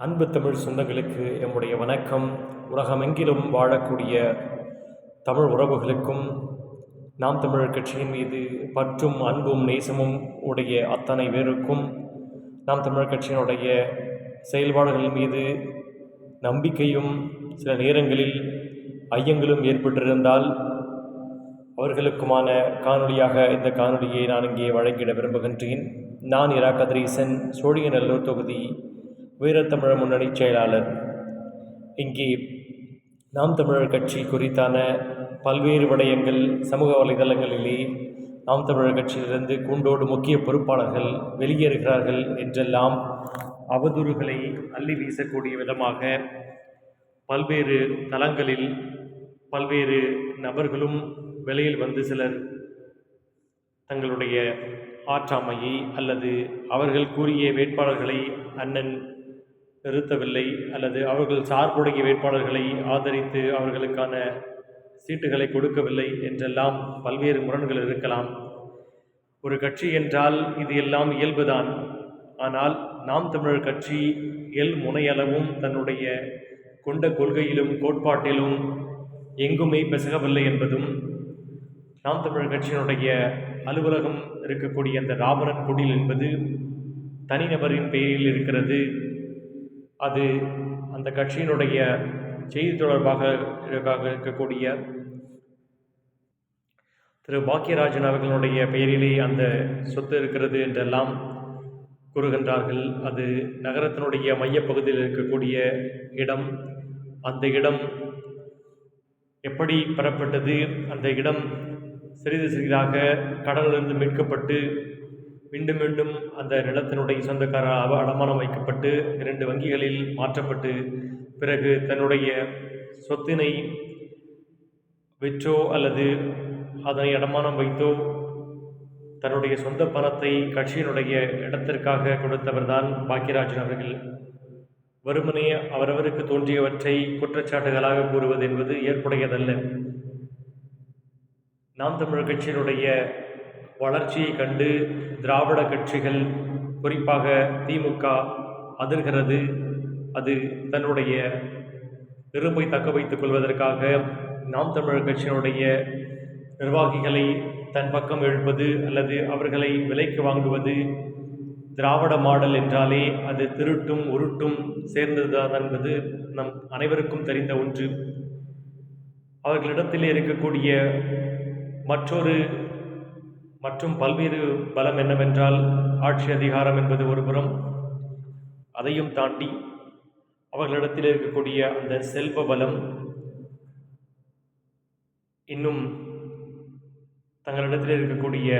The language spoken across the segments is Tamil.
அன்பு தமிழ் சொந்தங்களுக்கு எம்முடைய வணக்கம். உலகமெங்கிலும் வாழக்கூடிய தமிழ் உறவுகளுக்கும் நாம் தமிழர் கட்சியின் மீது பற்றும் அன்பும் நேசமும் உடைய அத்தனை பேருக்கும் நாம் தமிழர் கட்சியினுடைய செயல்பாடுகள் மீது நம்பிக்கையும் சில நேரங்களில் ஐயங்களும் ஏற்பட்டிருந்தால் அவர்களுக்குமான காணொளியாக இந்த காணொலியை நான் இங்கே வழங்கிட விரும்புகின்றேன். நான் இரா கதிரீசன் சோழியநல்லூர் தொகுதி வீரத்தமிழர் முன்னணி செயலாளர். இங்கே நாம் தமிழர் கட்சி குறித்தான பல்வேறு விடயங்கள் சமூக வலைதளங்களிலே நாம் தமிழர் கட்சியிலிருந்து கூண்டோடு முக்கிய பொறுப்பாளர்கள் வெளியேறுகிறார்கள் என்றெல்லாம் அவதூறுகளை அள்ளி வீசக்கூடிய விதமாக பல்வேறு தளங்களில் பல்வேறு நபர்களும் வெளியில் வந்து சிலர் தங்களுடைய ஆற்றாமையை அல்லது அவர்கள் கூறிய வேட்பாளர்களை அண்ணன் நிறுத்தவில்லை அல்லது அவர்கள் சார்புடைய வேட்பாளர்களை ஆதரித்து அவர்களுக்கான சீட்டுகளை கொடுக்கவில்லை என்றெல்லாம் பல்வேறு முரண்கள் இருக்கலாம். ஒரு கட்சி என்றால் இது எல்லாம் இயல்புதான். ஆனால் நாம் தமிழர் கட்சி எல் முனையளவும் தன்னுடைய கொண்ட கொள்கையிலும் கோட்பாட்டிலும் எங்குமே பிசகவில்லை என்பதும் நாம் தமிழர் கட்சியினுடைய அலுவலகம் இருக்கக்கூடிய அந்த ராவணன் குடில் என்பது தனிநபரின் பெயரில் இருக்கிறது. அது அந்த கட்சியினுடைய செய்தி தொடர்பாக இருக்கக்கூடிய திரு பாக்கியராஜன் அவர்களுடைய பெயரிலே அந்த சொத்து இருக்கிறது என்றெல்லாம் கூறுகின்றார்கள். அது நகரத்தினுடைய மையப்பகுதியில் இருக்கக்கூடிய இடம். அந்த இடம் எப்படி பெறப்பட்டது? அந்த இடம் சிறிது சிறிதாக கடலிலிருந்து மீட்கப்பட்டு மீண்டும் மீண்டும் அந்த நிலத்தினுடைய சொந்தக்கார அடமானம் வைக்கப்பட்டு இரண்டு வங்கிகளில் மாற்றப்பட்டு பிறகு தன்னுடைய சொத்தினை விற்றோ அல்லது அதனை அடமானம் வைத்தோ தன்னுடைய சொந்த பணத்தை கட்சியினுடைய இடத்திற்காக கொடுத்தவர்தான் பாக்கியராஜன் அவர்கள். வறுமனே அவரவருக்கு தோன்றியவற்றை குற்றச்சாட்டுகளாக கூறுவது என்பது ஏற்புடையதல்ல. நாம் தமிழர் கட்சியினுடைய வளர்ச்சியை கண்டு திராவிட கட்சிகள் குறிப்பாக திமுக அதிர்கிறது. அது தன்னுடைய பெருமை தக்க வைத்துக் கொள்வதற்காக நாம் தமிழர் கட்சியினுடைய நிர்வாகிகளை தன் பக்கம் இழுப்பது அல்லது அவர்களை விலைக்கு வாங்குவது திராவிட மாடல் என்றாலே அது திருட்டும் உருட்டும் சேர்ந்ததுதான் என்பது நம் அனைவருக்கும் தெரிந்த ஒன்று. அவர்களிடத்தில் இருக்கக்கூடிய மற்றொரு மற்றும் பல்வேறு பலம் என்னவென்றால் ஆட்சி அதிகாரம் என்பது ஒரு புறம். அதையும் தாண்டி அவர்களிடத்தில் இருக்கக்கூடிய அந்த செல்வ பலம் இன்னும் தங்களிடத்தில் இருக்கக்கூடிய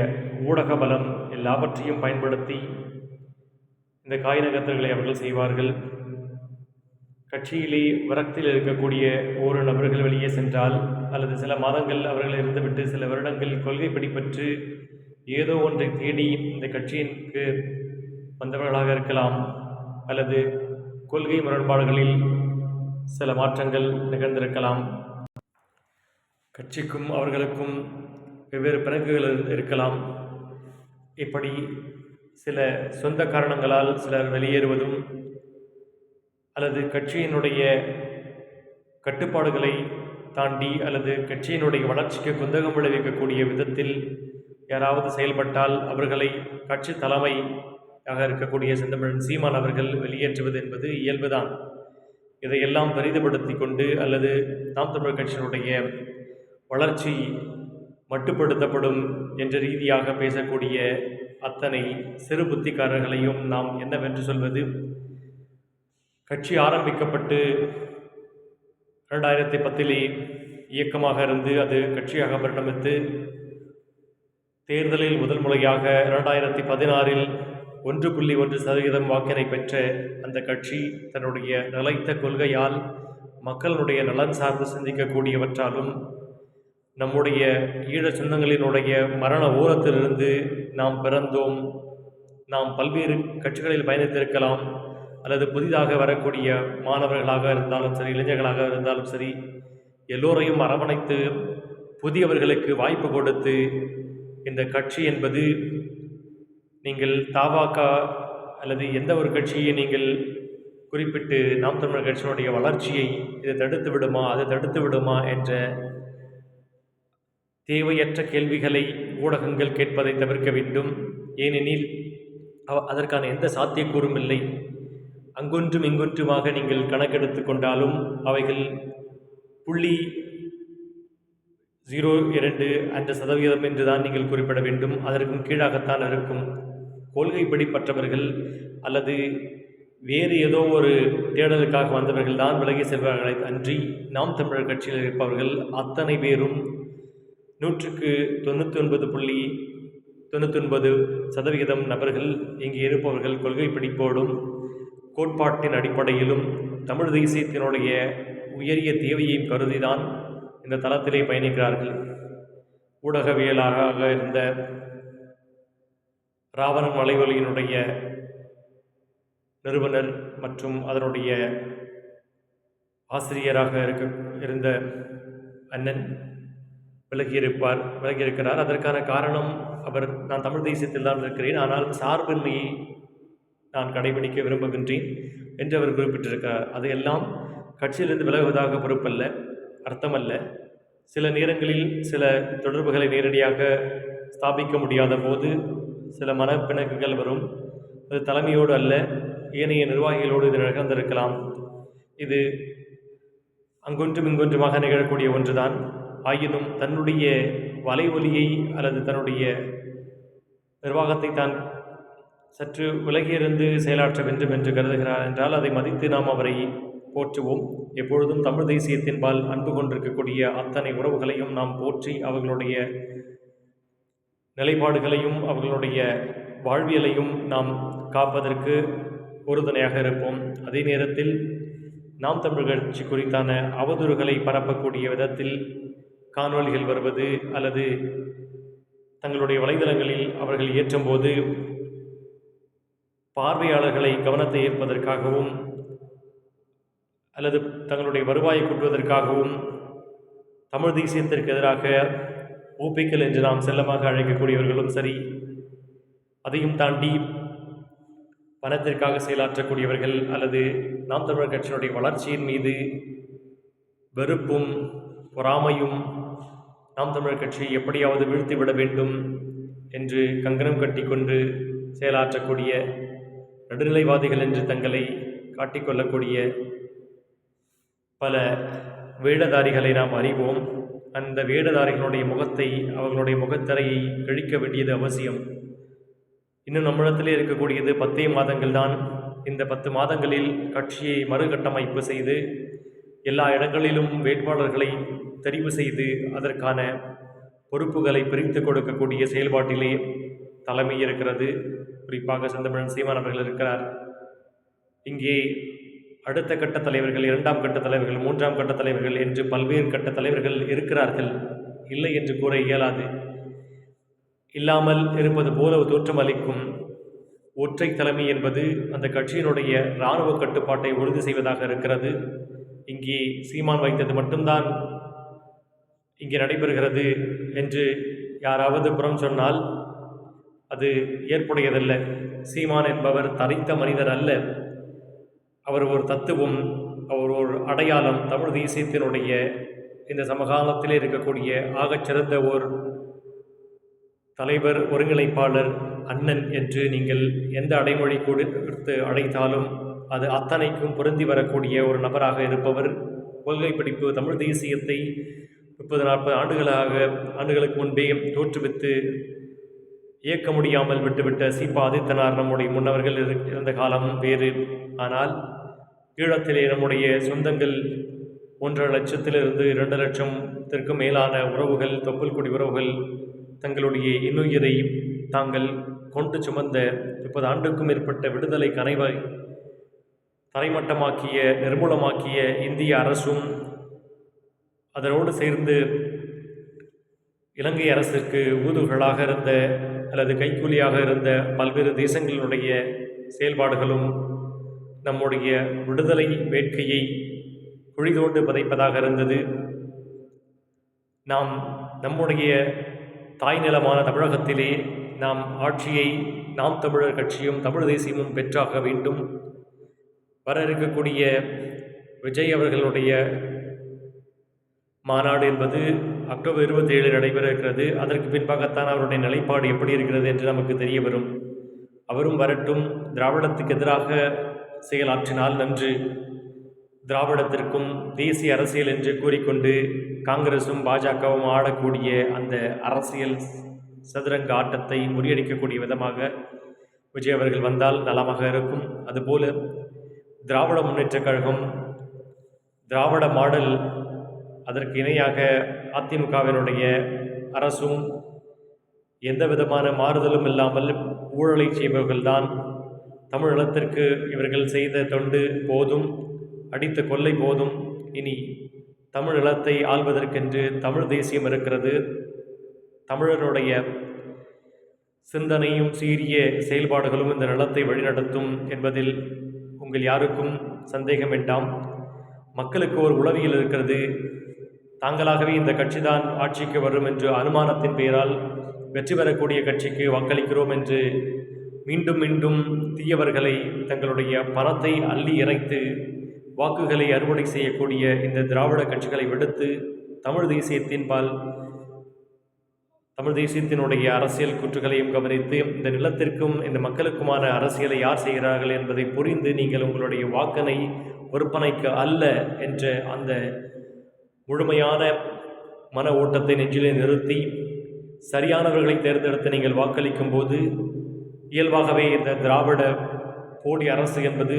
ஊடக பலம் எல்லாவற்றையும் பயன்படுத்தி இந்த காய் நகர்த்தல்களை அவர்கள் செய்வார்கள். கட்சியிலே விரக்தியில் இருக்கக்கூடிய ஒரு நபர்கள் வெளியே சென்றால் அல்லது சில மாதங்கள் அவர்கள் இருந்துவிட்டு சில வருடங்கள் கொள்கை பிடிப்பற்று ஏதோ ஒன்றை தேடி இந்த கட்சியிற்கு வந்தவர்களாக இருக்கலாம் அல்லது கொள்கை முரண்பாடுகளில் சில மாற்றங்கள் நிகழ்ந்திருக்கலாம். கட்சிக்கும் அவர்களுக்கும் வெவ்வேறு பிறகுகள் இருக்கலாம். இப்படி சில சொந்த காரணங்களால் சிலர் வெளியேறுவதும் அல்லது கட்சியினுடைய கட்டுப்பாடுகளை தாண்டி அல்லது கட்சியினுடைய வளர்ச்சிக்கு குந்தகம் விளைவிக்கக்கூடிய விதத்தில் யாராவது செயல்பட்டால் அவர்களை கட்சி தலைமையாக இருக்கக்கூடிய செந்தமிழன் சீமான் அவர்கள் வெளியேற்றுவது என்பது இயல்புதான். இதையெல்லாம் பெரிதுபடுத்தி கொண்டு அல்லது நாம் தமிழர் கட்சியினுடைய வளர்ச்சி மட்டுப்படுத்தப்படும் என்ற ரீதியாக பேசக்கூடிய அத்தனை சிறு புத்திக்காரர்களையும் நாம் என்னவென்று சொல்வது? கட்சி ஆரம்பிக்கப்பட்டு இரண்டாயிரத்தி பத்திலே இயக்கமாக இருந்து அது கட்சியாக பரிணமித்து தேர்தலில் முதல் முறையாக இரண்டாயிரத்தி பதினாறில் ஒன்று புள்ளி ஒன்று சதவீதம் வாக்கினை பெற்ற அந்த கட்சி தன்னுடைய நிலைத்த கொள்கையால் மக்களுடைய நலன் சார்ந்து சிந்திக்கக்கூடியவற்றாலும் நம்முடைய ஈழ சொந்தங்களினுடைய மரண ஓரத்திலிருந்து நாம் பிறந்தோம். நாம் பல்வேறு கட்சிகளில் பயணித்திருக்கலாம். அல்லது புதிதாக வரக்கூடிய மாணவர்களாக இருந்தாலும் சரி இளைஞர்களாக இருந்தாலும் சரி எல்லோரையும் அரவணைத்து புதியவர்களுக்கு வாய்ப்பு கொடுத்து இந்த கட்சி என்பது நீங்கள் தாவாக்கா அல்லது எந்த ஒரு கட்சியை நீங்கள் குறிப்பிட்டு நாம் தமிழர் கட்சியினுடைய வளர்ச்சியை இதை தடுத்து விடுமா அதை தடுத்து விடுமா என்ற தேவையற்ற கேள்விகளை ஊடகங்கள் கேட்பதை தவிர்க்க வேண்டும். ஏனெனில் அவ- அதற்கான எந்த சாத்தியக்கூறும் இல்லை. அங்கொன்றும் இங்கொன்றுமாக நீங்கள் கணக்கெடுத்து கொண்டாலும் அவைகள் புள்ளி ஜீரோ இரண்டு அந்த சதவீதம் என்று தான் நீங்கள் குறிப்பிட வேண்டும். அதற்கும் கீழாகத்தான் இருக்கும். கொள்கைப்படி பற்றவர்கள் அல்லது வேறு ஏதோ ஒரு தேடலுக்காக வந்தவர்கள் தான் விலகி செல்வார்களே அன்றி நாம் தமிழர் கட்சியில் இருப்பவர்கள் அத்தனை பேரும் நூற்றுக்கு தொண்ணூற்றி ஒன்பது புள்ளி தொண்ணூற்றி ஒன்பது சதவிகிதம் நபர்கள் இங்கே இருப்பவர்கள் கொள்கை பிடிப்போடும் கோட்பாட்டின் அடிப்படையிலும் தமிழ் தேசியத்தினுடைய உயரிய தேவையையும் கருதிதான் இந்த தளத்திலே பயணிக்கிறார்கள். ஊடகவியலாக இருந்த ராவணன் வலைவலியினுடைய நிறுவனர் மற்றும் அதனுடைய ஆசிரியராக இருக்க இருந்த அண்ணன் விலகியிருப்பார் விலகியிருக்கிறார். அதற்கான காரணம் அவர் நான் தமிழ் தேசியத்தில் தான் இருக்கிறேன். ஆனால் சார்பின்மையை நான் கடைபிடிக்க விரும்புகின்றேன் என்று அவர் குறிப்பிட்டிருக்கிறார். அதையெல்லாம் கட்சியிலிருந்து விலகுவதாக பொறுப்பல்ல. அர்த்தமல்ல. சில நேரங்களில் சில தொடர்புகளை நேரடியாக ஸ்தாபிக்க முடியாத போது சில மனப்பிணக்குகள் வரும். அது தலைமையோடு அல்ல ஏனைய நிர்வாகிகளோடு இது நிகழ்ந்திருக்கலாம் இது அங்கொன்றும் இங்கொன்றுமாக நிகழக்கூடிய ஒன்றுதான். ஆயினும் தன்னுடைய வலைவலியை அல்லது தன்னுடைய நிர்வாகத்தை தான் சற்று விலகியிருந்து செயலாற்ற வேண்டும் என்று கருதுகிறார் என்றால் அதை மதித்து நாம் அவரை போற்றுவோம். எப்பொழுதும் தமிழ் தேசியத்தின்பால் அன்பு கொண்டிருக்கக்கூடிய அத்தனை உறவுகளையும் நாம் போற்றி அவர்களுடைய நிலைப்பாடுகளையும் அவர்களுடைய வாழ்வியலையும் நாம் காப்பதற்கு உறுதுணையாக இருப்போம். அதே நேரத்தில் நாம் தமிழ் கட்சி குறித்தான அவதூறுகளை பரப்பக்கூடிய விதத்தில் காணொளிகள் வருவது அல்லது தங்களுடைய வலைதளங்களில் அவர்கள் ஏற்றும்போது பார்வையாளர்களை கவனத்தை ஈர்ப்பதற்காகவும் அல்லது தங்களுடைய வருவாயை கூட்டுவதற்காகவும் தமிழ் தேசியத்திற்கு எதிராக ஊப்பிக்கல் என்று நாம் செல்லமாக அழைக்கக்கூடியவர்களும் சரி அதையும் தாண்டி பணத்திற்காக செயலாற்றக்கூடியவர்கள் அல்லது நாம் தமிழர் கட்சியினுடைய வளர்ச்சியின் மீது வெறுப்பும் பொறாமையும் நாம் தமிழர் கட்சியை எப்படியாவது வீழ்த்திவிட வேண்டும் என்று கங்கணம் கட்டிக்கொண்டு செயலாற்றக்கூடிய நடுநிலைவாதிகள் என்று தங்களை காட்டிக்கொள்ளக்கூடிய பல வேடதாரிகளை நாம் அறிவோம். அந்த வேடதாரிகளுடைய முகத்தை அவர்களுடைய முகத்திரையை கிழிக்க வேண்டியது அவசியம். இன்னும் நம்மிடத்திலே இருக்கக்கூடியது பத்தே மாதங்கள் தான் இந்த பத்து மாதங்களில் கட்சியை மறுகட்டமைப்பு செய்து எல்லா இடங்களிலும் வேட்பாளர்களை தெரிவு செய்து அதற்கான பொறுப்புகளை பிரித்து கொடுக்கக்கூடிய செயல்பாட்டிலே தலைமை இருக்கிறது. குறிப்பாக செந்தமிழன் சீமான் அவர்கள் இருக்கிறார். இங்கே அடுத்த கட்ட தலைவர்கள் இரண்டாம் கட்ட தலைவர்கள் மூன்றாம் கட்ட தலைவர்கள் என்று பல்வேறு கட்ட தலைவர்கள் இருக்கிறார்கள். இல்லை என்று கூற இயலாது. இல்லாமல் இருப்பது போல தோற்றம் அளிக்கும். ஒற்றை தலைமை என்பது அந்த கட்சியினுடைய இராணுவ கட்டுப்பாட்டை உறுதி செய்வதாக இருக்கிறது. இங்கே சீமான் வைத்தது மட்டும்தான் இங்கே நடைபெறுகிறது என்று யாராவது புறம் சொன்னால் அது ஏற்புடையதல்ல. சீமான் என்பவர் தரித்த மனிதர் அல்ல. அவர் ஒரு தத்துவம் அவர் ஒரு அடையாளம். தமிழ் தேசியத்தினுடைய இந்த சமகாலத்திலே இருக்கக்கூடிய ஆகச்சிறந்த ஓர் தலைவர் ஒருங்கிணைப்பாளர் அண்ணன் என்று நீங்கள் எந்த அடைமொழி கொடுத்து அழைத்தாலும் அது அத்தனைக்கும் பொருந்தி வரக்கூடிய ஒரு நபராக இருப்பவர். கொள்கை பிடிப்பு தமிழ் தேசியத்தை முப்பது நாற்பது ஆண்டுகளாக ஆண்டுகளுக்கு முன்பே தோற்றுவித்து இயக்க முடியாமல் விட்டுவிட்ட சீபா நம்முடைய முன்னவர்கள் இரு- இருந்த காலம் வேறு. ஆனால் ஈழத்திலே நம்முடைய சொந்தங்கள் ஒன்றரை லட்சத்திலிருந்து இரண்டு லட்சத்திற்கு மேலான உறவுகள் தொப்புள்குடி உறவுகள் தங்களுடைய இன்னுயிரை தாங்கள் கொண்டு சுமந்த முப்பது ஆண்டுக்கும் மேற்பட்ட விடுதலை கனைவை தரைமட்டமாக்கிய நிர்மூலமாக்கிய இந்திய அரசும் அதனோடு சேர்ந்து இலங்கை அரசிற்கு ஊதுகளாக இருந்த அல்லது கைக்கூலியாக இருந்த பல்வேறு தேசங்களினுடைய செயல்பாடுகளும் நம்முடைய விடுதலை வேட்கையை குழிதோண்டு பதைப்பதாக இருந்தது. நாம் நம்முடைய தாய் நிலமான தமிழகத்திலே நாம் ஆட்சியை நாம் தமிழர் கட்சியும் தமிழ் தேசியமும் பெற்றாக வேண்டும். வர இருக்கக்கூடிய விஜய் அவர்களுடைய மாநாடு என்பது அக்டோபர் இருபத்தி ஏழு நடைபெற இருக்கிறது அதற்கு பின்பாகத்தான் அவருடைய நிலைப்பாடு எப்படி இருக்கிறது என்று நமக்கு தெரிய வரும் அவரும் வரட்டும். திராவிடத்துக்கு எதிராக செயலாற்றினால் நன்று. திராவிடத்திற்கும் தேசிய அரசியல் என்று கூறிக்கொண்டு காங்கிரசும் பாஜகவும் ஆடக்கூடிய அந்த அரசியல் சதுரங்க ஆட்டத்தை முறியடிக்கக்கூடிய விதமாக விஜய் அவர்கள் வந்தால் நலமாக இருக்கும். அதுபோல திராவிட முன்னேற்றக் கழகம் திராவிட மாடல் அதற்கு இணையாக அதிமுகவினுடைய அரசும் எந்த விதமான மாறுதலும் இல்லாமல் ஊழலை செய்பவர்கள்தான். தமிழகத்திற்கு இவர்கள் செய்த தொண்டு போதும் அடித்த கொள்ளை போதும். இனி தமிழ் ஆள்வதற்கென்று தமிழ் தேசியம் இருக்கிறது. தமிழருடைய சிந்தனையும் சீரிய செயல்பாடுகளும் இந்த நிலத்தை வழிநடத்தும் என்பதில் உங்கள் யாருக்கும் சந்தேகம் வேண்டாம். மக்களுக்கு ஒரு உளவியல் இருக்கிறது. தாங்களாகவே இந்த கட்சிதான் ஆட்சிக்கு வரும் என்று அனுமானத்தின் பெயரால் வெற்றி பெறக்கூடிய கட்சிக்கு வாக்களிக்கிறோம் என்று மீண்டும் மீண்டும் தீயவர்களை தங்களுடைய பணத்தை அள்ளி இறைத்து வாக்குகளை அறுவடை செய்யக்கூடிய இந்த திராவிட கட்சிகளை விடுத்து தமிழ் தேசியத்தின்பால் தமிழ் தேசியத்தினுடைய அரசியல் கூற்றுகளையும் கவனித்து இந்த நிலத்திற்கும் இந்த மக்களுக்குமான அரசியலை யார் செய்கிறார்கள் என்பதை புரிந்து நீங்கள் உங்களுடைய வாக்கனை விற்பனைக்கு அல்ல என்ற அந்த முழுமையான மன ஓட்டத்தை நெஞ்சிலே நிறுத்தி சரியானவர்களை தேர்ந்தெடுத்து நீங்கள் வாக்களிக்கும் போது இயல்பாகவே இந்த திராவிட போடி அரசு என்பது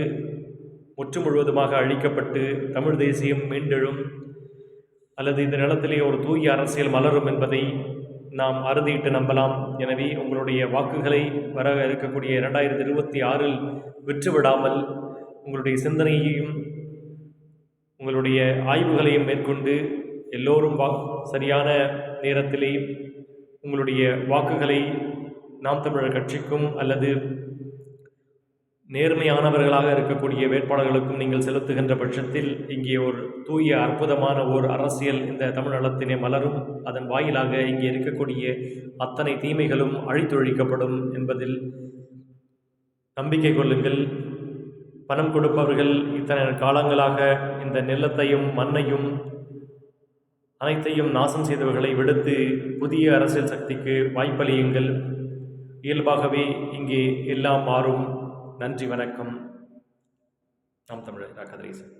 முற்று முழுவதுமாக அழிக்கப்பட்டு தமிழ் தேசியம் மீண்டெழும் அல்லது இந்த நிலத்திலே ஒரு தூய அரசியல் மலரும் என்பதை நாம் அறுதியிட்டு நம்பலாம். எனவே உங்களுடைய வாக்குகளை வர இருக்கக்கூடிய இரண்டாயிரத்தி இருபத்தி ஆறில் விற்றுவிடாமல் உங்களுடைய சிந்தனையையும் உங்களுடைய ஆய்வுகளையும் மேற்கொண்டு எல்லோரும் வா சரியான நேரத்திலே உங்களுடைய வாக்குகளை நாம் தமிழர் கட்சிக்கும் அல்லது நேர்மையானவர்களாக இருக்கக்கூடிய வேட்பாளர்களுக்கும் நீங்கள் செலுத்துகின்ற பட்சத்தில் இங்கே ஒரு தூய அற்புதமான ஓர் அரசியல் இந்த தமிழ்நலத்தினை மலரும். அதன் வாயிலாக இங்கே இருக்கக்கூடிய அத்தனை தீமைகளும் அழித்தொழிக்கப்படும் என்பதில் நம்பிக்கை கொள்ளுங்கள். பணம் கொடுப்பவர்கள் இத்தனை காலங்களாக இந்த நிலத்தையும் மண்ணையும் அனைத்தையும் நாசம் செய்தவர்களை விடுத்து புதிய அரசியல் சக்திக்கு வாய்ப்பளியுங்கள். இயல்பாகவே இங்கே எல்லாம் மாறும். நன்றி வணக்கம். நாம் தமிழர் கதிரேசன்.